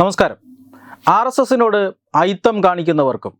നമസ്കാരം. R S എസിനോട് അയിത്തം കാണിക്കുന്നവർക്കും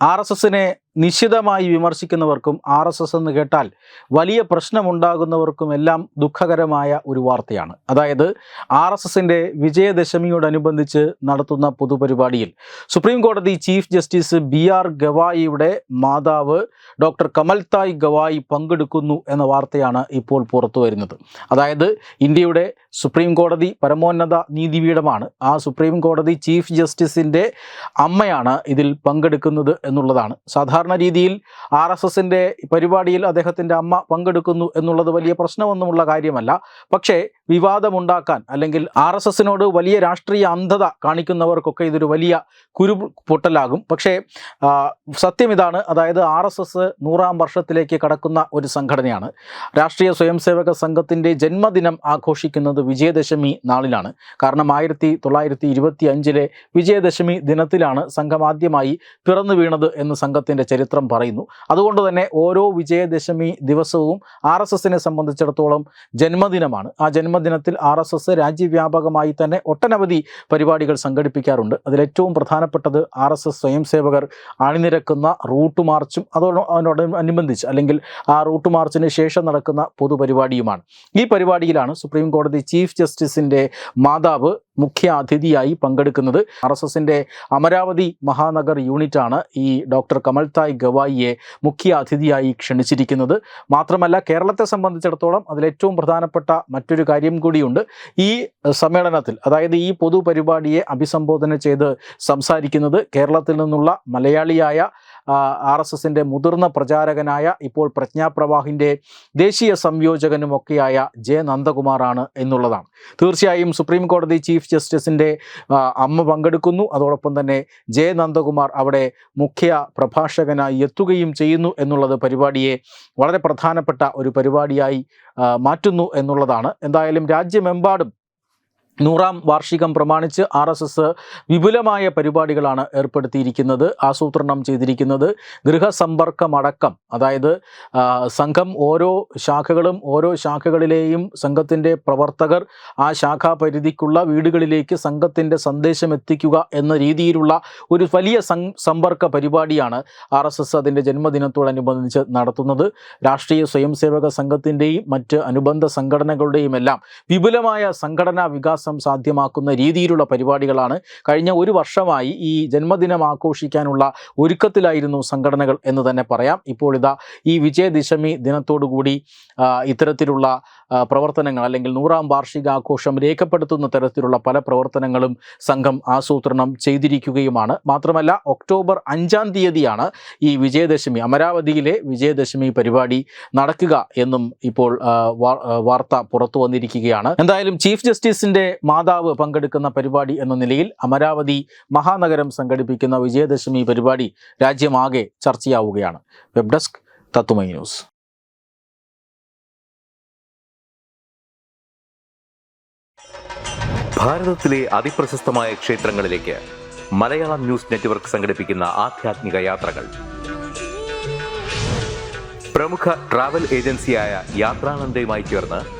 ആർ എസ് എസിനെ നിശിതമായി വിമർശിക്കുന്നവർക്കും ആർ എസ് എസ് എന്ന് കേട്ടാൽ വലിയ പ്രശ്നമുണ്ടാകുന്നവർക്കും എല്ലാം ദുഃഖകരമായ ഒരു വാർത്തയാണ്. അതായത് ആർ എസ് എസിന്റെ വിജയദശമിയോടനുബന്ധിച്ച് നടത്തുന്ന പൊതുപരിപാടിയിൽ സുപ്രീം കോടതി ചീഫ് ജസ്റ്റിസ് ബി ആർ ഗവായിയുടെ മാതാവ് ഡോക്ടർ കമൽതായ് ഗവായി പങ്കെടുക്കുന്നു എന്ന വാർത്തയാണ് ഇപ്പോൾ പുറത്തു വരുന്നത്. അതായത് ഇന്ത്യയുടെ സുപ്രീം കോടതി പരമോന്നത നീതിപീഠമാണ്. ആ സുപ്രീം കോടതി ചീഫ് ജസ്റ്റിസിന്റെ അമ്മയാണ് ഇതിൽ പങ്കെടുക്കുന്നത് എന്നുള്ളതാണ്. സാധാരണ രീതിയിൽ ആർ എസ് എസിന്റെ പരിപാടിയിൽ അദ്ദേഹത്തിന്റെ അമ്മ പങ്കെടുക്കുന്നു എന്നുള്ളത് വലിയ പ്രശ്നമൊന്നുമുള്ള കാര്യമല്ല. പക്ഷേ വിവാദമുണ്ടാക്കാൻ അല്ലെങ്കിൽ ആർ എസ് എസിനോട് വലിയ രാഷ്ട്രീയ അന്ധത കാണിക്കുന്നവർക്കൊക്കെ ഇതൊരു വലിയ കുരു പൊട്ടലാകും. പക്ഷേ സത്യം ഇതാണ്. അതായത് ആർ എസ് എസ് നൂറാം വർഷത്തിലേക്ക് കടക്കുന്ന ഒരു സംഘടനയാണ്. രാഷ്ട്രീയ സ്വയംസേവക സംഘത്തിന്റെ ജന്മദിനം ആഘോഷിക്കുന്നത് വിജയദശമി നാളിലാണ്. കാരണം ആയിരത്തി തൊള്ളായിരത്തി ഇരുപത്തി അഞ്ചിലെ വിജയദശമി ദിനത്തിലാണ് സംഘം ആദ്യമായി പിറന്നു വീണത് എന്ന് സംഘത്തിന്റെ ചരിത്രം പറയുന്നു. അതുകൊണ്ട് തന്നെ ഓരോ വിജയദശമി ദിവസവും ആർ എസ് എസിനെ സംബന്ധിച്ചിടത്തോളം ജന്മദിനമാണ്. ആ ജന്മദിനത്തിൽ ആർ എസ് എസ് രാജ്യവ്യാപകമായി തന്നെ ഒട്ടനവധി പരിപാടികൾ സംഘടിപ്പിക്കാറുണ്ട്. അതിലേറ്റവും പ്രധാനപ്പെട്ടത് ആർ എസ് എസ് സ്വയംസേവകർ അണിനിരക്കുന്ന റൂട്ട് മാർച്ചും അതോട് അതിനോടനുബന്ധിച്ച് അല്ലെങ്കിൽ ആ റൂട്ട് മാർച്ചിന് ശേഷം നടക്കുന്ന പൊതുപരിപാടിയുമാണ്. ഈ പരിപാടിയിലാണ് സുപ്രീം കോടതി ചീഫ് ജസ്റ്റിസിന്റെ മാതാവ് മുഖ്യ അതിഥിയായി പങ്കെടുക്കുന്നത് ആർ എസ് എസിന്റെ അമരാവതി മഹാനഗർ യൂണിറ്റാണ്. ഈ ഡോക്ടർ കമൽതായ് ഗവായിയെ മുഖ്യ അതിഥിയായി ക്ഷണിച്ചിരിക്കുന്നത്. മാത്രമല്ല കേരളത്തെ സംബന്ധിച്ചിടത്തോളം അതിലേറ്റവും പ്രധാനപ്പെട്ട മറ്റൊരു കാര്യം കൂടിയുണ്ട്. ഈ സമ്മേളനത്തിൽ അതായത് ഈ പൊതുപരിപാടിയെ അഭിസംബോധന ചെയ്ത് സംസാരിക്കുന്നത് കേരളത്തിൽ നിന്നുള്ള മലയാളിയായ ആർ എസ് എസിന്റെ മുതിർന്ന പ്രചാരകനായ ഇപ്പോൾ പ്രജ്ഞാപ്രവാഹിന്റെ ദേശീയ സംയോജകനുമൊക്കെയായ ജെ നന്ദകുമാറാണ് എന്നുള്ളതാണ്. തീർച്ചയായും സുപ്രീം കോടതി ചീഫ് ജസ്റ്റിസിന്റെ അമ്മ പങ്കെടുക്കുന്നു. അതോടൊപ്പം തന്നെ ജെ നന്ദകുമാർ അവിടെ മുഖ്യ പ്രഭാഷകനായി എത്തുകയും ചെയ്യുന്നു എന്നുള്ളത് പരിപാടിയെ വളരെ പ്രധാനപ്പെട്ട ഒരു പരിപാടിയായി മാറ്റുന്നു എന്നുള്ളതാണ്. എന്തായാലും രാജ്യമെമ്പാടും നൂറാം വാർഷികം പ്രമാണിച്ച് ആർ എസ് എസ് വിപുലമായ പരിപാടികളാണ് ഏർപ്പെടുത്തിയിരിക്കുന്നത് ആസൂത്രണം ചെയ്തിരിക്കുന്നത്. ഗൃഹസമ്പർക്കമടക്കം അതായത് സംഘം ഓരോ ശാഖകളും ഓരോ ശാഖകളിലെയും സംഘത്തിന്റെ പ്രവർത്തകർ ആ ശാഖാ പരിധിക്കുള്ള വീടുകളിലേക്ക് സംഘത്തിന്റെ സന്ദേശം എത്തിക്കുക എന്ന രീതിയിലുള്ള ഒരു വലിയ സമ്പർക്ക പരിപാടിയാണ് ആർ എസ് എസ് അതിന്റെ ജന്മദിനത്തോടനുബന്ധിച്ച് നടത്തുന്നത്. രാഷ്ട്രീയ സ്വയംസേവക സംഘത്തിന്റെയും മറ്റ് അനുബന്ധ സംഘടനകളുടെയും എല്ലാം വിപുലമായ സംഘടനാ വികാസം സാധ്യമാക്കുന്ന രീതിയിലുള്ള പരിപാടികളാണ് കഴിഞ്ഞ ഒരു വർഷമായി ഈ ജന്മദിനം ആഘോഷിക്കാനുള്ള ഒരുക്കത്തിലായിരുന്നു സംഘടനകൾ എന്ന് തന്നെ പറയാം. ഇപ്പോൾ ഇതാ ഈ വിജയദശമി ദിനത്തോടുകൂടി ഇത്തരത്തിലുള്ള പ്രവർത്തനങ്ങൾ അല്ലെങ്കിൽ നൂറാം വാർഷികാഘോഷം രേഖപ്പെടുത്തുന്ന തരത്തിലുള്ള പല പ്രവർത്തനങ്ങളും സംഘം ആസൂത്രണം ചെയ്തിരിക്കുകയുമാണ്. മാത്രമല്ല ഒക്ടോബർ അഞ്ചാം തീയതിയാണ് ഈ വിജയദശമി അമരാവതിയിലെ വിജയദശമി പരിപാടി നടക്കുക എന്നും ഇപ്പോൾ വാർത്ത പുറത്തു വന്നിരിക്കുകയാണ്. എന്തായാലും ചീഫ് ജസ്റ്റിസിന്റെ മാതാവ് പങ്കെടുക്കുന്ന പരിപാടി എന്ന നിലയിൽ അമരാവതി മഹാനഗരം സംഘടിപ്പിക്കുന്ന വിജയദശമി പരിപാടി രാജ്യമാകെ ചർച്ചയാവുകയാണ്. Web desk Tatwamayi news. ഭാരതത്തിലെ അതിപ്രശസ്തമായ മലയാളം ന്യൂസ് നെറ്റ്വർക്ക് സംഘടിപ്പിക്കുന്ന യാത്രകൾ. പ്രമുഖ ട്രാവൽ ഏജൻസിയായ ചേർന്ന്